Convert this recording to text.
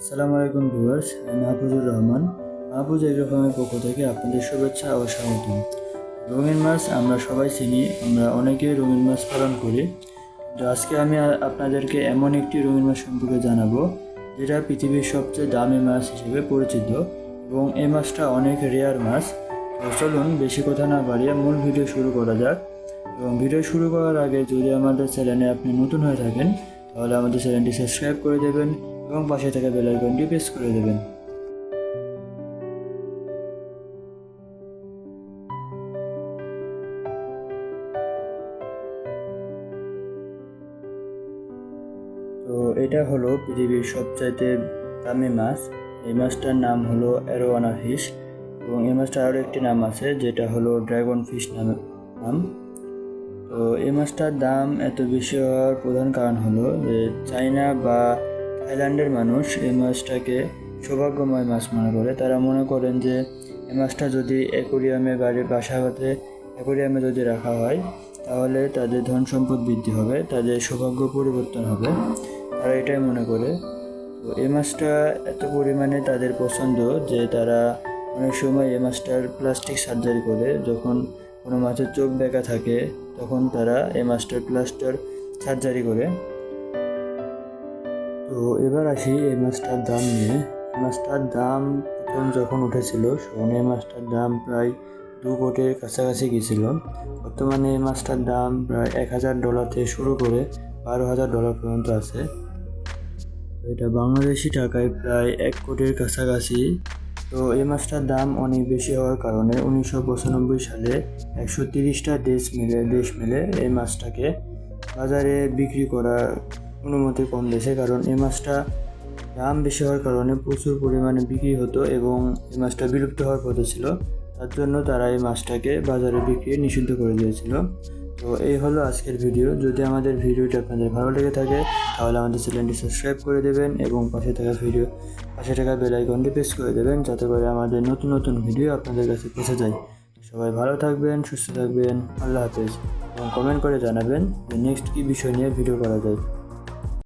আসসালামু আলাইকুম ভিউয়ার্স, আমি মাহফুজুর রহমান। মাহফুজ এগ্রোফার্মের পক্ষ থেকে আপনাদের শুভেচ্ছা ও স্বাগতম। রঙিন মাছ আমরা সবাই চিনি, আমরা অনেকেই রঙিন মাছ পালন করি। তো আজকে আমি আপনাদেরকে এমন একটি রঙিন মাছ সম্পর্কে জানাব, যেটা পৃথিবীর সবচেয়ে দামি মাছ হিসেবে পরিচিত এবং এই মাছটা অনেক রেয়ার মাছ। তো চলুন বেশি কথা না বাড়িয়ে মূল ভিডিও শুরু করা যাক। এবং ভিডিও শুরু করার আগে যদি আমাদের চ্যানেলে আপনি নতুন হয়ে থাকেন তাহলে আমাদের চ্যানেলটি সাবস্ক্রাইব করে দেবেন এবং পাশে থাকা বেল আইকনটি প্রেস করে দেবেন। তো এটা হলো পৃথিবীর সবচাইতে দামি মাছ। এই মাছটার নাম হলো অ্যারোয়ানা ফিশ এবং এই মাছটার আরও একটি নাম আছে, যেটা হলো ড্রাগন ফিশ নামে নাম। তো এই মাছটার দাম এত বেশি হওয়ার প্রধান কারণ হলো যে চায়না বা থাইল্যান্ডের মানুষ এই মাছটাকে সৌভাগ্যময় মাছ মনে করে। তারা মনে করেন যে এই মাছটা যদি অ্যাকোরিয়ামে বাড়ির বাসাবাতে অ্যাকোরিয়ামে যদি রাখা হয়, তাহলে তাদের ধন সম্পদ বৃদ্ধি হবে, তাদের সৌভাগ্য পরিবর্তন হবে। তারা এটাই মনে করে। তো এই মাছটা এত পরিমাণে তাদের পছন্দ যে তারা অনেক সময় এই মাছটার প্লাস্টিক সার্জারি করে, যখন কোনো মাছের চোখ বেঁকা থাকে তখন তারা এই মাছটার প্লাস্টার সার্জারি করে। তো এবার আসি এই মাছটার দাম নিয়ে। মাছটার দাম প্রথম যখন উঠেছিল, তখন এই মাছটার দাম প্রায় দু কোটির কাছাকাছি গিয়েছিল। বর্তমানে এই মাছটার দাম প্রায় এক হাজার ডলার থেকে শুরু করে বারো হাজার ডলার পর্যন্ত আছে। এটা বাংলাদেশি টাকায় প্রায় এক কোটির কাছাকাছি তো এই মাছটার দাম অনেক বেশি হওয়ার কারণে উনিশশো পঁচানব্বই সালে একশো তিরিশটা দেশ মিলে দেশ মিলে এই মাছটাকে বাজারে বিক্রি করার অনুমতি কম দিয়েছে। কারণ এই মাছটা দাম বেশি হওয়ার কারণে প্রচুর পরিমাণে বিক্রি হতো এবং এই মাছটা বিলুপ্ত হওয়ার পথে ছিল। তার জন্য তারা এই মাছটাকে বাজারে বিক্রি নিষিদ্ধ করে দিয়েছিল। তো এই হলো আজকের ভিডিও। যদি আমাদের ভিডিওটি আপনাদের ভালো লেগে থাকে, তাহলে আমাদের চ্যানেলটি সাবস্ক্রাইব করে দেবেন এবং পাশে থাকা ভিডিও, পাশে থাকা বেল আইকনটি প্রেস করে দেবেন যাতে করে আমাদের নতুন নতুন ভিডিও আপনাদের কাছে পৌঁছে যায়। সবাই ভালো থাকবেন, সুস্থ থাকবেন, আল্লাহ হাফেজ। এবং কমেন্ট করে জানাবেন যে নেক্সট কী বিষয় নিয়ে ভিডিও করা যায়।